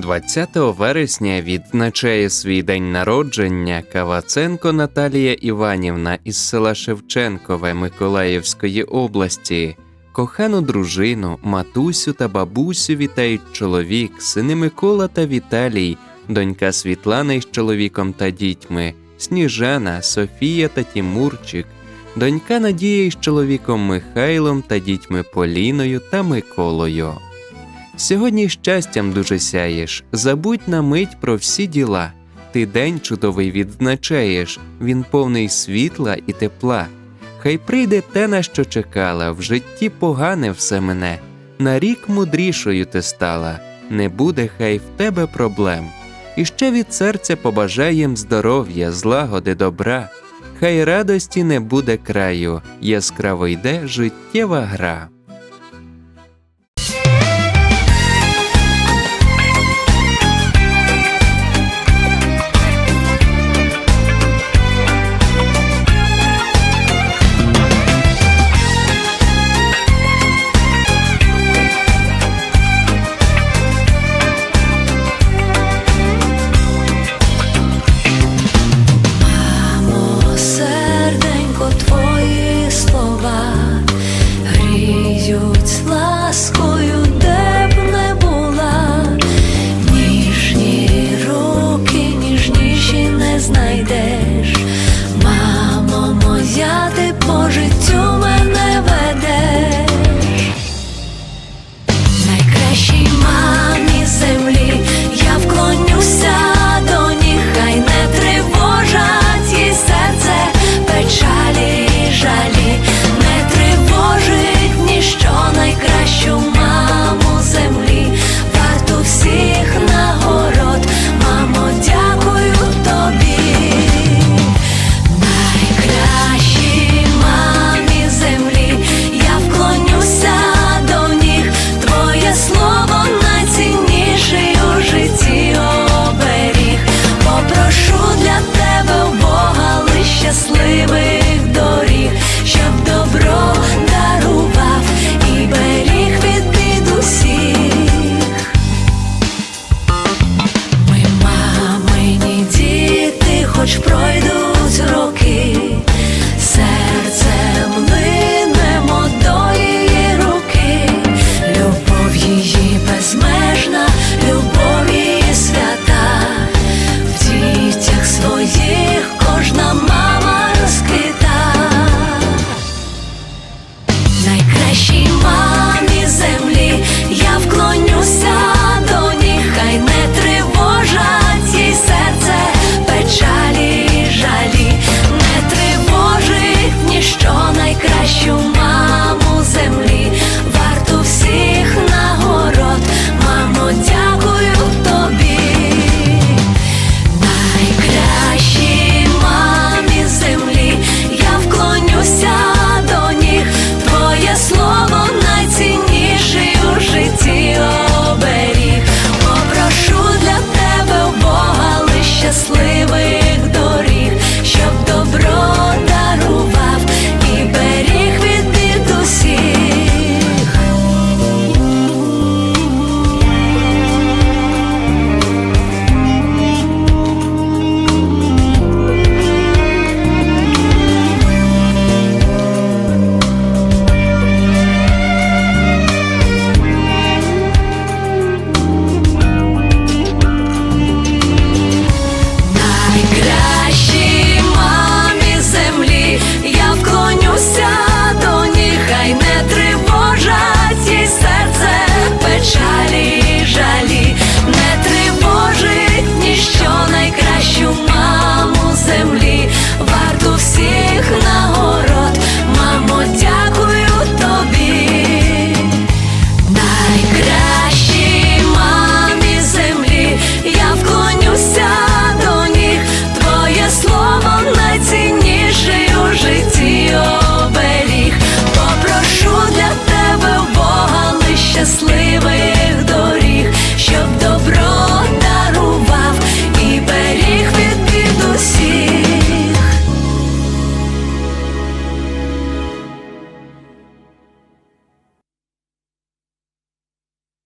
20 вересня відзначає свій день народження Каваценко Наталія Іванівна із села Шевченкове Миколаївської області. Кохану дружину, матусю та бабусю вітають чоловік, сини Микола та Віталій, донька Світлана із чоловіком та дітьми, Сніжана, Софія та Тімурчик, донька Надія із чоловіком Михайлом та дітьми Поліною та Миколою. Сьогодні щастям дуже сяєш, забудь на мить про всі діла. Ти день чудовий відзначаєш, він повний світла і тепла. Хай прийде те, на що чекала, в житті погане все мене. На рік мудрішою ти стала, не буде хай в тебе проблем. І ще від серця побажаєм здоров'я, злагоди, добра. Хай радості не буде краю, яскраво йде життєва гра.